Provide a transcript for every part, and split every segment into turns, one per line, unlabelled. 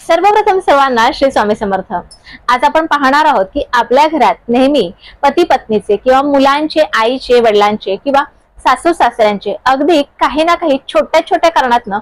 सर्वप्रथम सर्वांना श्री स्वामी समर्थ. आज आपण पाहणार आहोत की आपल्या घरात नेहमी पती पत्नीचे किंवा मुलांचे आईचे वडिलांचे किंवा सासू सासऱ्यांचे अगदी काही ना काही छोट्या छोट्या कारणातनं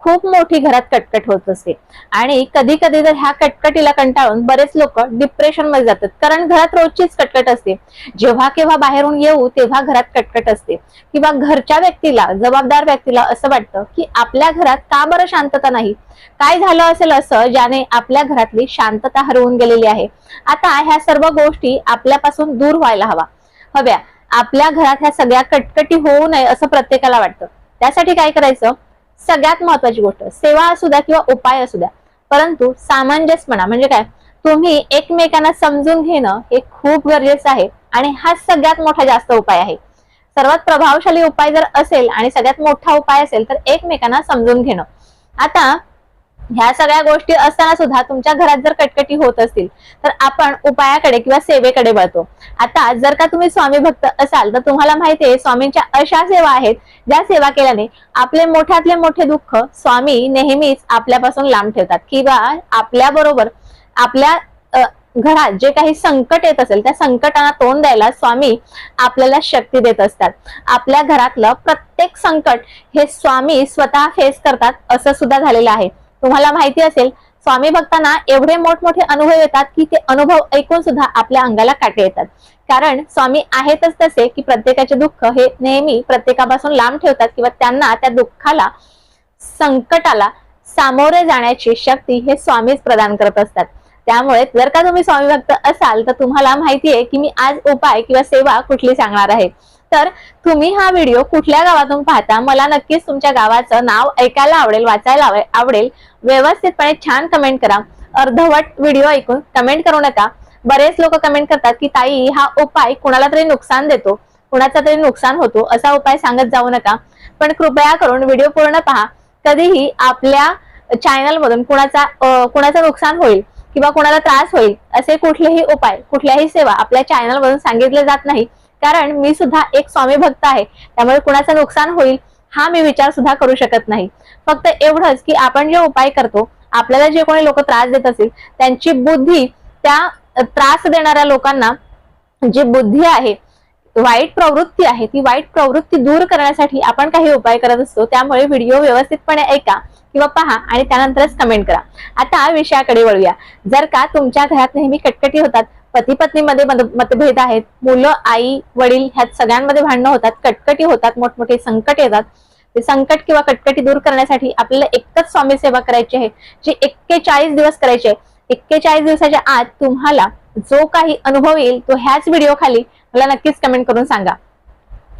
खूप मोठी घरात कटकट होत असते. आणि कधी कधी तर ह्या कटकटीला कंटाळून बरेच लोक डिप्रेशनमध्ये जातात. कारण घरात रोजचीच कटकट असते. जेव्हा केव्हा बाहेरून येऊ तेव्हा घरात कटकट असते. किंवा घरच्या व्यक्तीला जबाबदार व्यक्तीला असं वाटतं की आपल्या घरात का बरं शांतता नाही? काय झालं असेल असं ज्याने आपल्या घरातली शांतता हरवून गेलेली आहे? आता ह्या सर्व गोष्टी आपल्यापासून दूर व्हायला हवा. हव्या. आपल्या घरात ह्या सगळ्या कटकटी होऊ नये असं प्रत्येकाला वाटतं. त्यासाठी काय करायचं? सगळ्यात महत्वाची गोष्ट. सेवा असू द्या किंवा उपाय असू द्या. परंतु सामंजस्यपणा म्हणजे काय? तुम्ही एकमेकांना समजून घेणं हे खूप गरजेचं आहे आणि हा सगळ्यात मोठा जास्त उपाय आहे. सर्वात प्रभावशाली उपाय जर असेल आणि सगळ्यात मोठा उपाय असेल तर एकमेकांना समजून घेणं. आता ह्या सगळ्या गोष्टी असताना सुद्धा तुमच्या घरात जर कटकटी होत असतील तर आपण उपायाकडे किंवा सेवेकडे वळतो. आता जर का तुम्ही स्वामी भक्त असाल तर तुम्हाला माहिती आहे स्वामींच्या अशा सेवा आहेत ज्या सेवा केल्याने आपले मोठ्यातले मोठे दुःख स्वामी नेहमीच आपल्यापासून लांब ठेवतात. किंवा आपल्या बरोबर आपल्या घरात जे काही संकट येत असेल त्या संकटांना तोंड द्यायला स्वामी आपल्याला शक्ती देत असतात. आपल्या घरातलं प्रत्येक संकट हे स्वामी स्वतः फेस करतात असं सुद्धा झालेलं आहे. तुम्हाला माहिती असेल स्वामी भक्तांना एवढे मोठमोठे अनुभव येतात की ते अनुभव ऐकून सुद्धा आपल्या अंगाला काटे येतात. कारण स्वामी आहेतच तसे की प्रत्येकाचे दुःख हे नेहमी प्रत्येकापासून लांब ठेवतात किंवा त्यांना त्या दुःखाला संकटाला सामोरे जाण्याची शक्ती हे स्वामीच प्रदान करत असतात. त्यामुळे जर का तुम्ही स्वामी भक्त असाल तर तुम्हाला माहिती आहे की मी आज उपाय किंवा सेवा कुठली सांगणार आहे. तर तुम्ही हा व्हिडिओ कुठल्या गावातून पाहता मला नक्कीच तुमच्या गावाचं नाव ऐकायला आवडेल वाचायला आवडेल. व्यवस्थितपणे छान कमेंट करा. अर्धवट व्हिडिओ ऐकून कमेंट करू नका. बरेच लोक कमेंट करतात की ताई हा उपाय कुणाला तरी नुकसान देतो कुणाचा तरी नुकसान होतो असा उपाय सांगत जाऊ नका. पण कृपया करून व्हिडिओ पूर्ण पहा. कधीही आपल्या चॅनल मधून कुणाचा कुणाचं नुकसान होईल किंवा कोणाला त्रास होईल असे कुठलेही उपाय कुठल्याही सेवा आपल्या चॅनल वरून सांगितले जात नाही. कारण मी सुद्धा एक स्वामी भक्त आहे त्यामुळे कुणाचं नुकसान होईल हा मी विचार सुद्धा करू शकत नाही. फक्त एवढंच की आपण जे उपाय करतो आपल्याला जे कोणी लोक त्रास देत असतील त्यांची बुद्धी त्या त्रास देणाऱ्या लोकांना जी बुद्धी आहे वाईट प्रवृत्ती आहे ती वाईट प्रवृत्ती दूर करण्यासाठी आपण काही उपाय करत असतो त्यामुळे व्हिडिओ व्यवस्थितपणे ऐका. किंवा पहा आणि त्यानंतरच कमेंट करा. आता विषयाकडे वळूया. जर का तुमच्या घरात नेहमी कटकटी होतात पती पत्नीमध्ये मतभेद आहेत मुलं आई वडील ह्यात सगळ्यांमध्ये भांडणं होतात कटकटी होतात मोठमोठे संकट येतात ते संकट किंवा कटकटी दूर करण्यासाठी आपल्याला एकच स्वामी सेवा करायची आहे जी एक्केचाळीस दिवस करायची आहे. एक्केचाळीस दिवसाच्या आत तुम्हाला जो काही अनुभव येईल तो ह्याच व्हिडिओ खाली मला नक्कीच कमेंट करून सांगा.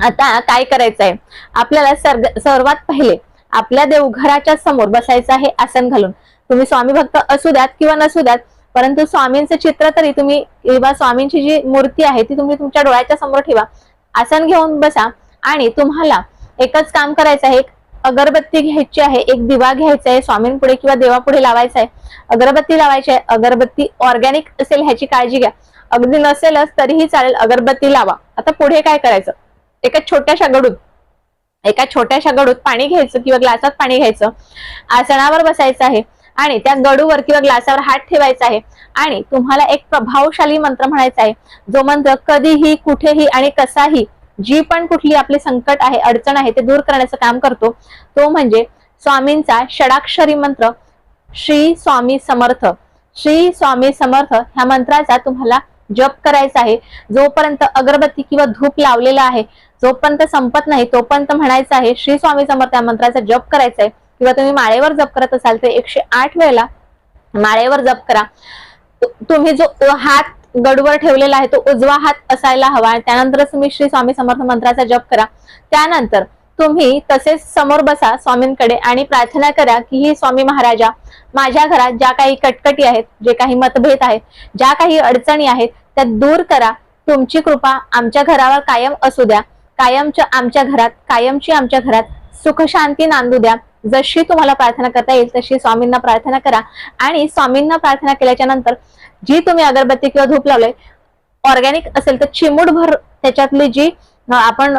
आता काय करायचं आहे आपल्याला सर्वात पहिले आपल्या देवघराच्या समोर बसायचं आहे आसन घालून. तुम्ही स्वामी भक्त असू द्यात किंवा नसू द्यात परंतु स्वामींचं चित्र तरी तुम्ही किंवा स्वामींची जी मूर्ती आहे ती तुम्ही तुमच्या डोळ्याच्या समोर ठेवा. आसन घेऊन बसा आणि तुम्हाला एकच काम करायचं आहे एक अगरबत्ती घ्यायची आहे एक दिवा घ्यायचा आहे स्वामींपुढे किंवा देवापुढे लावायचा आहे. अगरबत्ती लावायची आहे अगरबत्ती ऑर्गॅनिक असेल ह्याची काळजी घ्या. अगदी नसेलच तरीही चालेल अगरबत्ती लावा. आता पुढे काय करायचं? एका छोट्याशा गडूत. एका छोट्याशा गडूत पाणी घ्यायचं किंवा ग्लासात पाणी घ्यायचं. आसनावर बसायचं आहे आणि त्या गडूवर किंवा ग्लासावर हात ठेवायचा आहे. आणि तुम्हाला एक प्रभावशाली मंत्र म्हणायचा आहे. जो मंत्र कधीही कुठेही आणि कसाही जी पण कुठली आपले संकट आहे अडचण आहे ते दूर करण्याचं काम करतो. तो म्हणजे स्वामींचा षडाक्षरी मंत्र श्री स्वामी समर्थ. श्री स्वामी समर्थ ह्या मंत्राचा तुम्हाला जप करायचा आहे जोपर्यंत अगरबत्ती किंवा धूप लावलेला आहे जोपर्यंत संपत नाही तोपर्यंत म्हणायचं आहे श्री स्वामी समर्थ या मंत्राचा जप करायचा आहे किंवा तुम्ही माळेवर जप करत असाल तर एकशे आठ वेळेला माळेवर जप करा. तुम्ही जो हात गडवर ठेवलेला आहे तो उजवा हात असायला हवा त्यानंतर त्यानंतरच तुम्ही श्री स्वामी समर्थ मंत्राचा जप करा. त्यानंतर तुम्ही तसेच समोर बसा स्वामींकडे आणि प्रार्थना करा की ही स्वामी महाराजा माझ्या घरात ज्या काही कटकटी आहेत जे काही मतभेद आहेत ज्या काही अडचणी आहेत त्या दूर करा. तुमची कृपा आमच्या घरावर कायम असू द्या. कायमच्या आमच्या घरात कायमची आमच्या घरात सुख शांती नांदू द्या. जशी तुम्हाला प्रार्थना करता येईल तशी स्वामींना प्रार्थना करा. आणि स्वामींना प्रार्थना केल्याच्यानंतर जी तुम्ही अगरबत्ती किंवा धूप लावलंय ऑर्गॅनिक असेल तर चिमूटभर त्याच्यातली जी आपण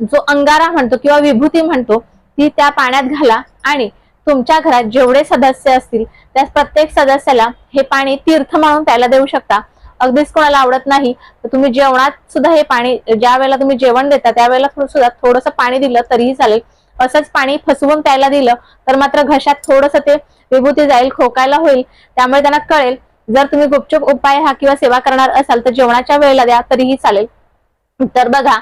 जो अंगारा म्हणतो किंवा विभूती म्हणतो ती त्या पाण्यात घाला आणि तुमच्या घरात जेवढे सदस्य असतील त्या प्रत्येक सदस्याला हे पाणी तीर्थ म्हणून प्यायला देऊ शकता. अगदीच कोणाला आवडत नाही तर तुम्ही जेवणात सुद्धा हे पाणी ज्या वेळेला तुम्ही जेवण देता त्यावेळेला सुद्धा थोडंसं पाणी दिलं तरीही चालेल. असंच पाणी फसवून प्यायला दिलं तर मात्र घशात थोडंसं ते विभूती जाईल खोकायला होईल. त्यामुळे त्यांना कळेल जर तुम्ही गुपचूप उपाय हा किंवा सेवा करणार असाल तर जेवणाच्या वेळेला द्या तरीही चालेल. तर बघा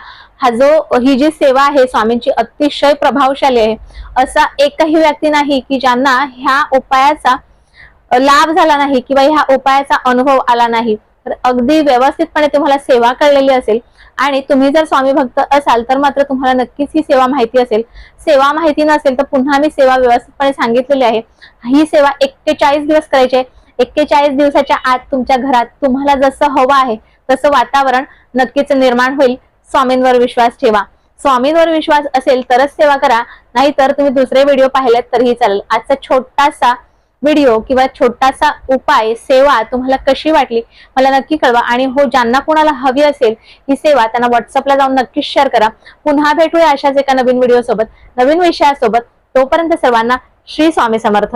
हा जो ही जी सेवा आहे स्वामींची अतिशय प्रभावशाली आहे. असा एकही व्यक्ती नाही की ज्यांना ह्या उपायाचा लाभ झाला नाही किंवा ह्या उपायाचा अनुभव आला नाही. तर अगदी व्यवस्थितपणे तुम्हाला सेवा कळलेली असेल आणि तुम्ही जर स्वामी भक्त असाल तर मात्र तुम्हाला नक्कीच ही सेवा माहिती असेल. सेवा माहिती नसेल तर पुन्हा मी सेवा व्यवस्थितपणे सांगितलेली आहे. ही सेवा एक्केचाळीस दिवस करायची आहे. एक्केचाळीस दिवसाच्या आत तुमच्या घरात तुम्हाला जसं हवं आहे तसं वातावरण नक्कीच निर्माण होईल. स्वामींवर विश्वास ठेवा. स्वामींवर विश्वास असेल तरच सेवा करा. नाहीतर तुम्ही दुसरे व्हिडिओ पाहिलेत तरीही चालेल. आजचा छोटासा व्हिडिओ किंवा छोटासा उपाय सेवा तुम्हाला कशी वाटली? मला नक्की कळवा. आणि हो ज्यांना कोणाला हवी असेल ही सेवा त्यांना व्हॉट्सअपला जाऊन नक्कीच शेअर करा. पुन्हा भेटूया अशाच एका नवीन व्हिडिओ सोबत नवीन विषयासोबत. तोपर्यंत सर्वांना श्री स्वामी समर्थ.